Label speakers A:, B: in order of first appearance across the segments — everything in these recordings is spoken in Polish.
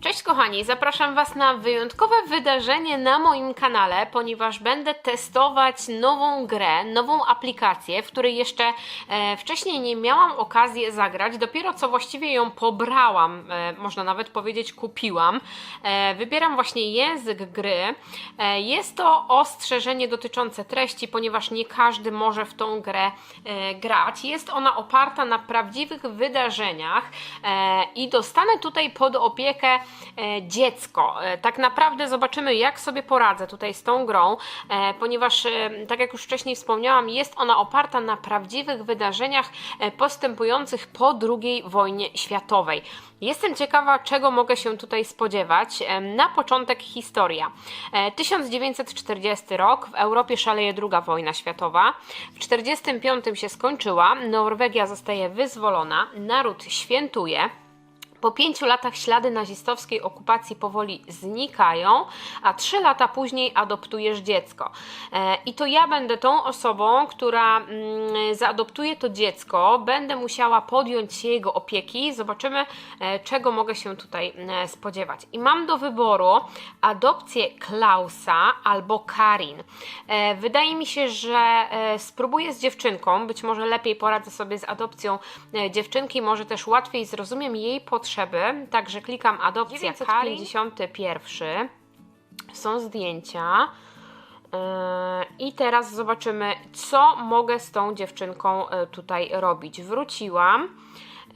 A: Cześć kochani, zapraszam Was na wyjątkowe wydarzenie na moim kanale, ponieważ będę testować nową grę, nową aplikację, w której jeszcze e, wcześniej nie miałam okazji zagrać, dopiero co właściwie ją pobrałam, e, można nawet powiedzieć kupiłam. E, wybieram właśnie język gry. E, jest to ostrzeżenie dotyczące treści, ponieważ nie każdy może w tą grę e, grać. Jest ona oparta na prawdziwych wydarzeniach e, i dostanę tutaj pod opiekę dziecko. E, tak naprawdę zobaczymy, jak sobie poradzę tutaj z tą grą, e, ponieważ, e, tak jak już wcześniej wspomniałam, jest ona oparta na prawdziwych wydarzeniach e, postępujących po II wojnie światowej. Jestem ciekawa, czego mogę się tutaj spodziewać. E, Na początek historia. E, 1940 rok, w Europie szaleje II wojna światowa. W 1945 się skończyła, Norwegia zostaje wyzwolona, naród świętuje. Po pięciu latach ślady nazistowskiej okupacji powoli znikają, a trzy lata później adoptujesz dziecko. E, I to ja będę tą osobą, która mm, zaadoptuje to dziecko, będę musiała podjąć się jego opieki. Zobaczymy, e, czego mogę się tutaj e, spodziewać. I mam do wyboru adopcję Klausa albo Karin. Wydaje mi się, że spróbuję z dziewczynką, być może lepiej poradzę sobie z adopcją dziewczynki, może też łatwiej zrozumiem jej potrzeby. Także klikam adopcja Karin. 951. Są zdjęcia. Yy, I teraz zobaczymy, co mogę z tą dziewczynką e, tutaj robić. Wróciłam.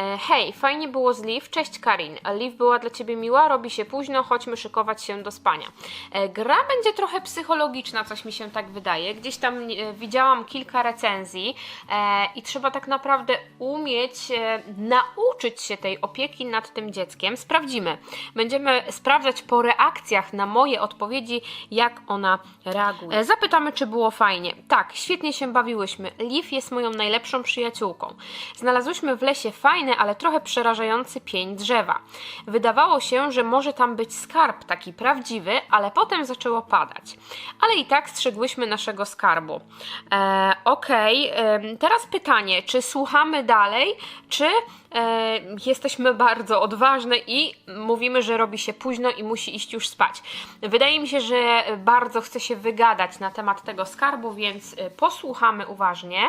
A: E, Hej, fajnie było z Liv. Cześć Karin. Liv była dla Ciebie miła, robi się późno, chodźmy szykować się do spania. E, Gra będzie trochę psychologiczna, coś mi się tak wydaje. Gdzieś tam e, widziałam kilka recenzji i trzeba tak naprawdę umieć nauczyć się tej opieki nad tym dzieckiem. Sprawdzimy. Będziemy sprawdzać po reakcjach na moje odpowiedzi, jak ona reaguje. Zapytamy, czy było fajnie. Tak, świetnie się bawiłyśmy. Liv jest moją najlepszą przyjaciółką. Znalazłyśmy w lesie fajny, ale trochę przerażający pień drzewa. Wydawało się, że może tam być skarb taki prawdziwy, ale potem zaczęło padać. Ale i tak strzegłyśmy naszego skarbu. E, Okej, em, teraz pytanie, czy słuchamy dalej, czy e, jesteśmy bardzo odważne i mówimy, że robi się późno i musi iść już spać. Wydaje mi się, że bardzo chce się wygadać na temat tego skarbu, więc e, posłuchamy uważnie,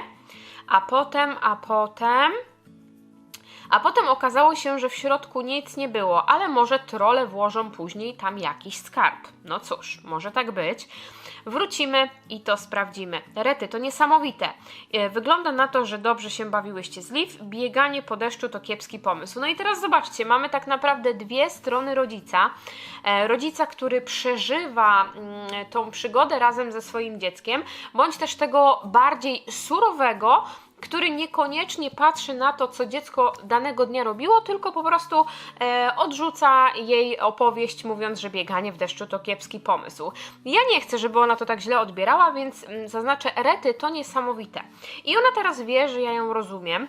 A: a potem, a potem. A potem okazało się, że w środku nic nie było, ale może trole włożą później tam jakiś skarb. No cóż, może tak być. Wrócimy i to sprawdzimy. Rety, to niesamowite. E, Wygląda na to, że dobrze się bawiłyście z Liv. Bieganie po deszczu to kiepski pomysł. No i teraz zobaczcie, mamy tak naprawdę dwie strony rodzica. E, Rodzica, który przeżywa mm, tą przygodę razem ze swoim dzieckiem, bądź też tego bardziej surowego, który niekoniecznie patrzy na to, co dziecko danego dnia robiło, tylko po prostu e, odrzuca jej opowieść, mówiąc, że bieganie w deszczu to kiepski pomysł. Ja nie chcę, żeby ona to tak źle odbierała, więc mm, zaznaczę, Rety to niesamowite. I ona teraz wie, że ja ją rozumiem.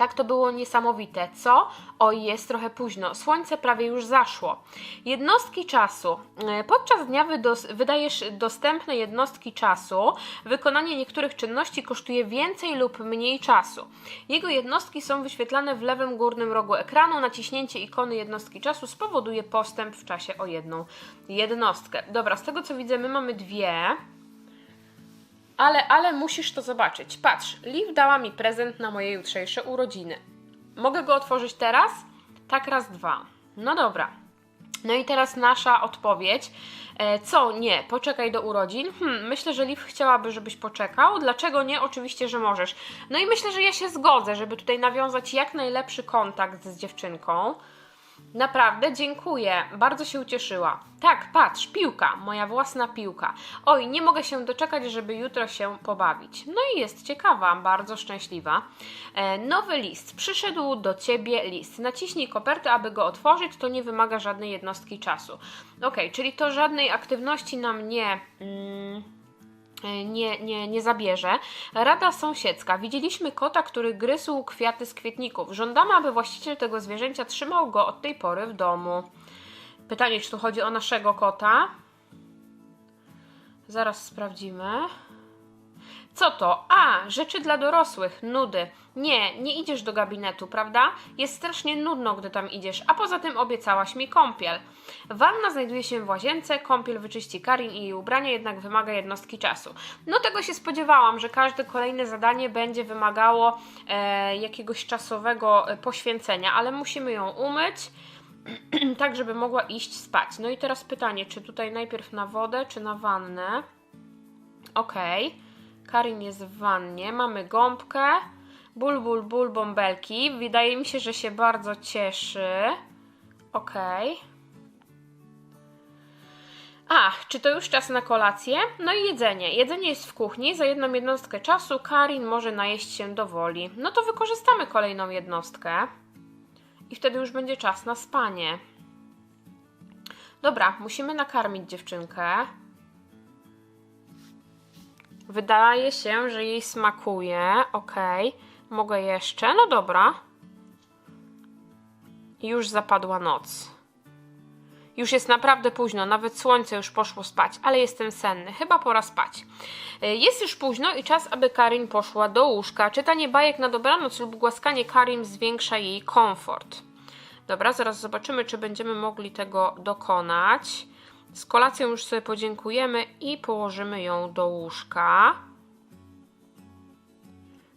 A: Tak to było niesamowite. Co? Oj, jest trochę późno. Słońce prawie już zaszło. Jednostki czasu. E, Podczas dnia wydajesz dostępne jednostki czasu. Wykonanie niektórych czynności kosztuje więcej lub mniej czasu. Jego jednostki są wyświetlane w lewym górnym rogu ekranu. Naciśnięcie ikony jednostki czasu spowoduje postęp w czasie o jedną jednostkę. Dobra, z tego co widzę, my mamy dwie. Ale, ale musisz to zobaczyć. Patrz, Liv dała mi prezent na moje jutrzejsze urodziny. Mogę go otworzyć teraz? Tak, raz, dwa. No dobra. No i teraz nasza odpowiedź. E, co? Nie, poczekaj do urodzin. Hmm, myślę, że Liv chciałaby, żebyś poczekał. Dlaczego nie? Oczywiście, że możesz. No i myślę, że ja się zgodzę, żeby tutaj nawiązać jak najlepszy kontakt z dziewczynką. Naprawdę dziękuję, bardzo się ucieszyła. Tak, patrz, piłka, moja własna piłka. Oj, nie mogę się doczekać, żeby jutro się pobawić. No i jest ciekawa, bardzo szczęśliwa. E, nowy list. Przyszedł do ciebie list. Naciśnij kopertę, aby go otworzyć. To nie wymaga żadnej jednostki czasu. Ok, czyli to żadnej aktywności nam nie. Mm, nie, nie, nie zabierze. Rada sąsiedzka. Widzieliśmy kota, który gryzł kwiaty z kwietników. Żądamy, aby właściciel tego zwierzęcia trzymał go od tej pory w domu. Pytanie, czy tu chodzi o naszego kota? Zaraz sprawdzimy. Co to? A, rzeczy dla dorosłych, nudy. Nie, nie idziesz do gabinetu, prawda? Jest strasznie nudno, gdy tam idziesz, a poza tym obiecałaś mi kąpiel. Wanna znajduje się w łazience, kąpiel wyczyści Karin i jej ubrania jednak wymaga jednostki czasu. No tego się spodziewałam, że każde kolejne zadanie będzie wymagało e, jakiegoś czasowego e, poświęcenia, ale musimy ją umyć, tak żeby mogła iść spać. No i teraz pytanie, czy tutaj najpierw na wodę, czy na wannę? Okej. Karin jest w wannie, mamy gąbkę. Ból, ból, ból, bąbelki. Wydaje mi się, że się bardzo cieszy. Okej. A, czy to już czas na kolację? No i jedzenie. Jedzenie jest w kuchni. Za jedną jednostkę czasu Karin może najeść się do woli. No to wykorzystamy kolejną jednostkę. I wtedy już będzie czas na spanie. Dobra, musimy nakarmić dziewczynkę. Wydaje się, że jej smakuje. Okej. Mogę jeszcze? No dobra. Już zapadła noc. Już jest naprawdę późno, nawet słońce już poszło spać, ale jestem senny. Chyba pora spać. E, Jest już późno i czas, aby Karin poszła do łóżka. Czytanie bajek na dobranoc lub głaskanie Karin zwiększa jej komfort. Dobra, zaraz zobaczymy, czy będziemy mogli tego dokonać. Z kolacją już sobie podziękujemy i położymy ją do łóżka.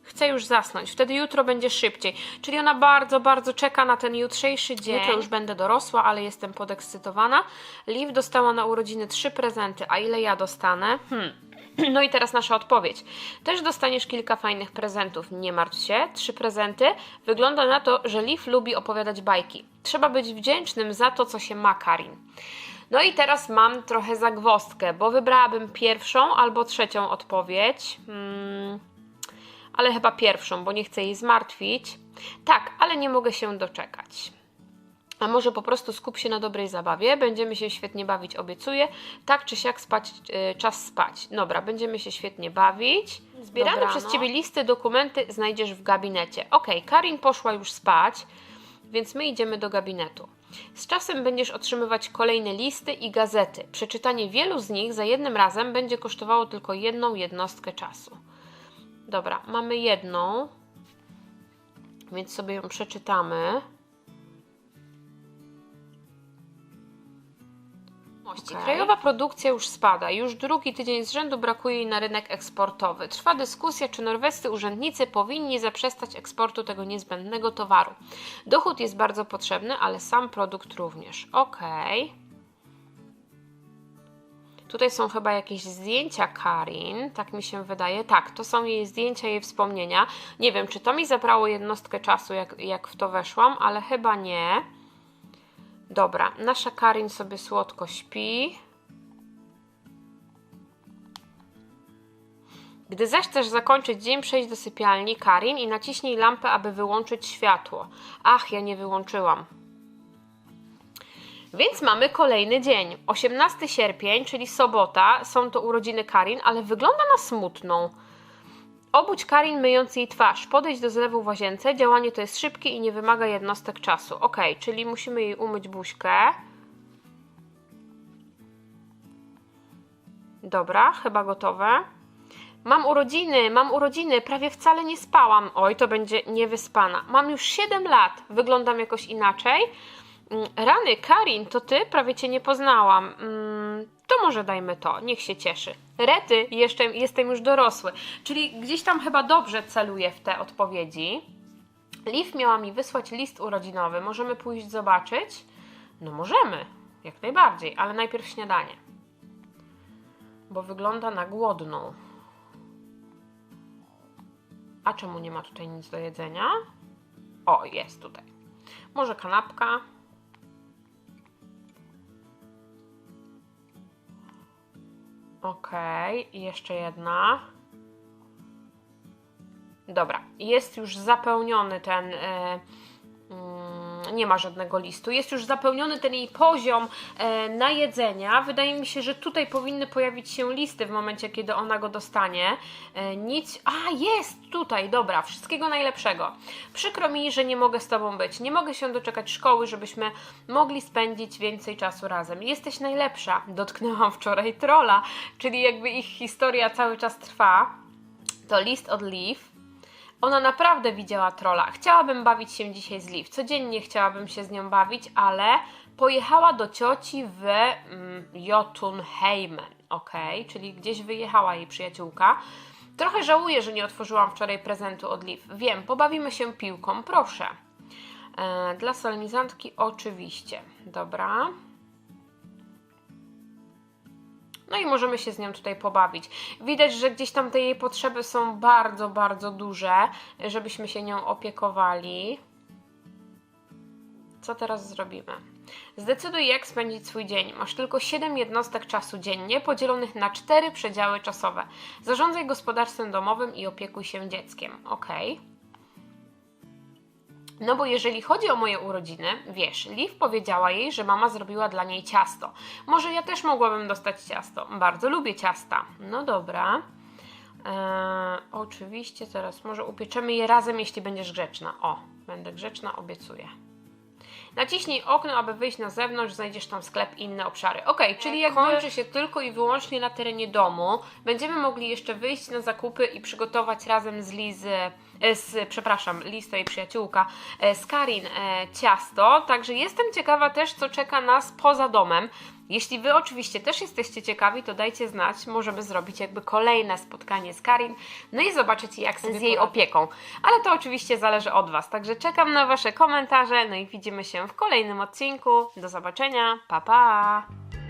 A: Chcę już zasnąć, wtedy jutro będzie szybciej. Czyli ona bardzo, bardzo czeka na ten jutrzejszy dzień. Jutro już będę dorosła, ale jestem podekscytowana. Liv dostała na urodziny trzy prezenty, a ile ja dostanę? Hmm. No i teraz nasza odpowiedź. Też dostaniesz kilka fajnych prezentów, nie martw się. Trzy prezenty. Wygląda na to, że Liv lubi opowiadać bajki. Trzeba być wdzięcznym za to, co się ma, Karin. No i teraz mam trochę zagwozdkę, bo wybrałabym pierwszą albo trzecią odpowiedź. Hmm ale chyba pierwszą, bo nie chcę jej zmartwić. Tak, ale nie mogę się doczekać. A może po prostu skup się na dobrej zabawie, będziemy się świetnie bawić, obiecuję. Tak czy siak spać, e, czas spać. Dobra, będziemy się świetnie bawić. Zbierane
B: Dobrano.
A: przez Ciebie listy, dokumenty znajdziesz w gabinecie. Ok, Karin poszła już spać, więc my idziemy do gabinetu. Z czasem będziesz otrzymywać kolejne listy i gazety. Przeczytanie wielu z nich za jednym razem będzie kosztowało tylko jedną jednostkę czasu. Dobra, mamy jedną, więc sobie ją przeczytamy.
B: Okej.
A: Krajowa produkcja już spada. Już drugi tydzień z rzędu brakuje jej na rynek eksportowy. Trwa dyskusja, czy norwescy urzędnicy powinni zaprzestać eksportu tego niezbędnego towaru. Dochód jest bardzo potrzebny, ale sam produkt również. Okej. Tutaj są chyba jakieś zdjęcia Karin, tak mi się wydaje. Tak, to są jej zdjęcia, jej wspomnienia. Nie wiem, czy to mi zabrało jednostkę czasu, jak, jak w to weszłam, ale chyba nie. Dobra, nasza Karin sobie słodko śpi. Gdy zaś chcesz zakończyć dzień, przejdź do sypialni Karin i naciśnij lampę, aby wyłączyć światło. Ach, ja nie wyłączyłam. Więc mamy kolejny dzień. 18 sierpień, czyli sobota. Są to urodziny Karin, ale wygląda na smutną. Obudź Karin myjąc jej twarz. Podejdź do zlewu w łazience. Działanie to jest szybkie i nie wymaga jednostek czasu. Ok, czyli musimy jej umyć buźkę. Dobra, chyba gotowe. Mam urodziny, mam urodziny, prawie wcale nie spałam. Oj, to będzie niewyspana. Mam już 7 lat, wyglądam jakoś inaczej. Mm, Rany, Karin, to ty? Prawie cię nie poznałam. Mm, to może dajmy to, niech się cieszy. Rety, jeszcze jestem już dorosły. Czyli gdzieś tam chyba dobrze celuję w te odpowiedzi. Liv miała mi wysłać list urodzinowy. Możemy pójść zobaczyć? No możemy, jak najbardziej, ale najpierw śniadanie. Bo wygląda na głodną. A czemu nie ma tutaj nic do jedzenia? O, jest tutaj. Może kanapka? Okej, i jeszcze jedna. Dobra, jest już zapełniony ten. Mm, nie ma żadnego listu. Jest już zapełniony ten jej poziom e, na jedzenia. Wydaje mi się, że tutaj powinny pojawić się listy w momencie, kiedy ona go dostanie. E, nic. A, jest tutaj, dobra. Wszystkiego najlepszego. Przykro mi, że nie mogę z Tobą być. Nie mogę się doczekać szkoły, żebyśmy mogli spędzić więcej czasu razem. Jesteś najlepsza. Dotknęłam wczoraj trola, czyli jakby ich historia cały czas trwa. to list od Liv. Ona naprawdę widziała trola. Chciałabym bawić się dzisiaj z Liv. Codziennie chciałabym się z nią bawić, ale pojechała do cioci w mm, Jotunheimen, ok? Czyli gdzieś wyjechała jej przyjaciółka. Trochę żałuję, że nie otworzyłam wczoraj prezentu od Liv. Wiem, pobawimy się piłką, proszę. E, dla solenizantki oczywiście. Dobra. No i możemy się z nią tutaj pobawić. Widać, że gdzieś tam te jej potrzeby są bardzo, bardzo duże, żebyśmy się nią opiekowali. Co teraz zrobimy? Zdecyduj, jak spędzić swój dzień. Masz tylko 7 jednostek czasu dziennie, podzielonych na 4 przedziały czasowe. Zarządzaj gospodarstwem domowym i opiekuj się dzieckiem. Ok. No bo jeżeli chodzi o moje urodziny, wiesz, Liv powiedziała jej, że mama zrobiła dla niej ciasto. Może ja też mogłabym dostać ciasto. Bardzo lubię ciasta. No dobra. Eee, oczywiście teraz może upieczemy je razem, jeśli będziesz grzeczna. O, będę grzeczna, obiecuję. Naciśnij okno, aby wyjść na zewnątrz, znajdziesz tam sklep i inne obszary. Ok, czyli jak kończy się tylko i wyłącznie na terenie domu, będziemy mogli jeszcze wyjść na zakupy i przygotować razem z Lizy, e, z, przepraszam, Liz to jej przyjaciółka, e, z Karin e, ciasto, także jestem ciekawa też, co czeka nas poza domem. Jeśli Wy oczywiście też jesteście ciekawi, to dajcie znać, możemy zrobić jakby kolejne spotkanie z Karin, no i zobaczyć jak z jej opieką. Ale to oczywiście zależy od Was, także czekam na Wasze komentarze, no i widzimy się w kolejnym odcinku. Do zobaczenia, pa pa!